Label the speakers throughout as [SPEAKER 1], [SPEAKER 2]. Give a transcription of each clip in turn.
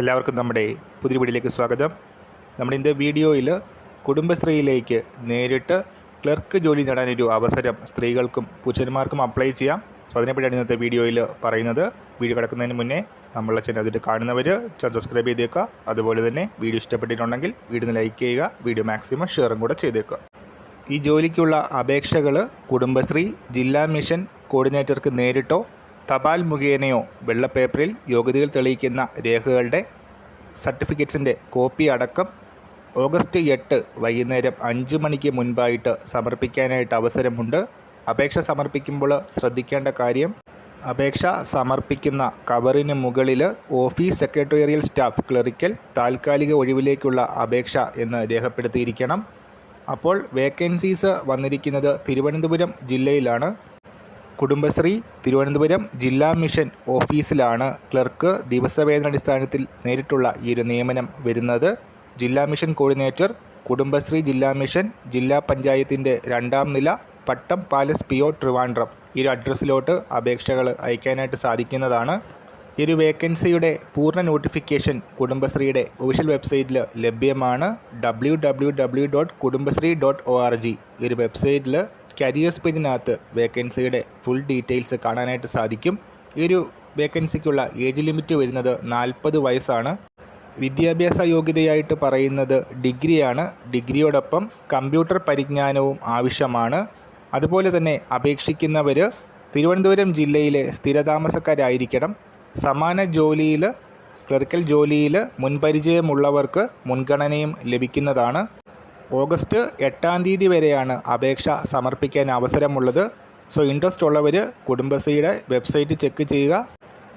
[SPEAKER 1] എല്ലാവർക്കും നമ്മുടെ പുതിയ വീഡിയോയിലേക്ക് സ്വാഗതം. നമ്മുടെ ഇന്നത്തെ വീഡിയോയിൽ കുടുംബശ്രീയിലേക്ക് നേരിട്ട് ക്ലർക്ക് ജോലി നേടാനൊരു അവസരം സ്ത്രീകൾക്കും പുരുഷന്മാർക്കും അപ്ലൈ ചെയ്യാം. സോ അതിനെപ്പറ്റിയാണ് ഇന്നത്തെ വീഡിയോയിൽ പറയുന്നത്. വീഡിയോ കിടക്കുന്നതിന് മുന്നേ നമ്മളെ ചാനൽ അതിട്ട് കാണുന്നവർ ചാനൽ സബ്സ്ക്രൈബ് ചെയ്തേക്കുക. അതുപോലെ തന്നെ വീഡിയോ ഇഷ്ടപ്പെട്ടിട്ടുണ്ടെങ്കിൽ വീഡിയോ ലൈക്ക് ചെയ്യുക വീഡിയോ മാക്സിമം ഷെയറും കൂടെ ചെയ്തേക്കുക. ഈ ജോലിക്കുള്ള അപേക്ഷകൾ കുടുംബശ്രീ ജില്ലാ മിഷൻ കോർഡിനേറ്റർക്ക് നേരിട്ടോ തപാൽ മുഖേനയോ വെള്ളപ്പേപ്പറിൽ യോഗ്യതകൾ തെളിയിക്കുന്ന രേഖകളുടെ സർട്ടിഫിക്കറ്റ്സിന്റെ കോപ്പി അടക്കം ഓഗസ്റ്റ് എട്ട് വൈകുന്നേരം അഞ്ച് മണിക്ക് മുൻപായിട്ട് സമർപ്പിക്കാനായിട്ട് അവസരമുണ്ട്. അപേക്ഷ സമർപ്പിക്കുമ്പോൾ ശ്രദ്ധിക്കേണ്ട കാര്യം അപേക്ഷ സമർപ്പിക്കുന്ന കവറിന് മുകളിൽ ഓഫീസ് സെക്രട്ടേറിയൽ സ്റ്റാഫ് ക്ലറിക്കൽ താൽക്കാലിക ഒഴിവിലേക്കുള്ള അപേക്ഷ എന്ന് രേഖപ്പെടുത്തിയിരിക്കണം. അപ്പോൾ വേക്കൻസീസ് വന്നിരിക്കുന്നത് തിരുവനന്തപുരം ജില്ലയിലാണ്. കുടുംബശ്രീ തിരുവനന്തപുരം ജില്ലാ മിഷൻ ഓഫീസിലാണ് ക്ലർക്ക് ദിവസവേതനാടിസ്ഥാനത്തിൽ നേരിട്ടുള്ള ഈ ഒരു നിയമനം വരുന്നത്. ജില്ലാ മിഷൻ കോർഡിനേറ്റർ കുടുംബശ്രീ ജില്ലാ മിഷൻ ജില്ലാ പഞ്ചായത്തിന്റെ രണ്ടാം നില Pattom palace P O Trivandrum. ഈ ഒരു അഡ്രസ്സിലോട്ട് അപേക്ഷകൾ അയക്കാനായിട്ട് സാധിക്കുന്നതാണ്. ഈ ഒരു വേക്കൻസിയുടെ പൂർണ നോട്ടിഫിക്കേഷൻ കുടുംബശ്രീയുടെ ഒഫീഷ്യൽ വെബ്സൈറ്റിൽ ലഭ്യമാണ്. W W W dot Kudumbashree dot O R G. ഈ ഒരു വെബ്സൈറ്റിൽ കരിയേഴ്സ് പേജിനകത്ത് വേക്കൻസിയുടെ ഫുൾ ഡീറ്റെയിൽസ് കാണാനായിട്ട് സാധിക്കും. ഈ ഒരു വേക്കൻസിക്കുള്ള ഏജ് ലിമിറ്റ് വരുന്നത് നാൽപ്പത് വയസ്സാണ്. വിദ്യാഭ്യാസ യോഗ്യതയായിട്ട് പറയുന്നത് ഡിഗ്രിയാണ്. ഡിഗ്രിയോടൊപ്പം കമ്പ്യൂട്ടർ പരിജ്ഞാനവും ആവശ്യമാണ്. അതുപോലെ തന്നെ അപേക്ഷിക്കുന്നവർ തിരുവനന്തപുരം ജില്ലയിലെ സ്ഥിരതാമസക്കാരായിരിക്കണം. സമാന ജോലിയിൽ ക്ലർക്കൽ ജോലിയിൽ മുൻപരിചയമുള്ളവർക്ക് മുൻഗണനയും ലഭിക്കുന്നതാണ്. ഓഗസ്റ്റ് എട്ടാം തീയതി വരെയാണ് അപേക്ഷ സമർപ്പിക്കാൻ അവസരമുള്ളത്. സോ ഇൻട്രസ്റ്റ് ഉള്ളവർ കുടുംബശ്രീയുടെ വെബ്സൈറ്റ് ചെക്ക് ചെയ്യുക.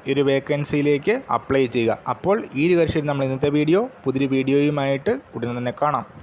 [SPEAKER 1] ഈ ഒരു വേക്കൻസിയിലേക്ക് അപ്ലൈ ചെയ്യുക. അപ്പോൾ ഈ ഒരു കർഷകർ നമ്മൾ ഇന്നത്തെ വീഡിയോ പുതിയൊരു വീഡിയോയുമായിട്ട് ഉടനെ തന്നെ കാണാം.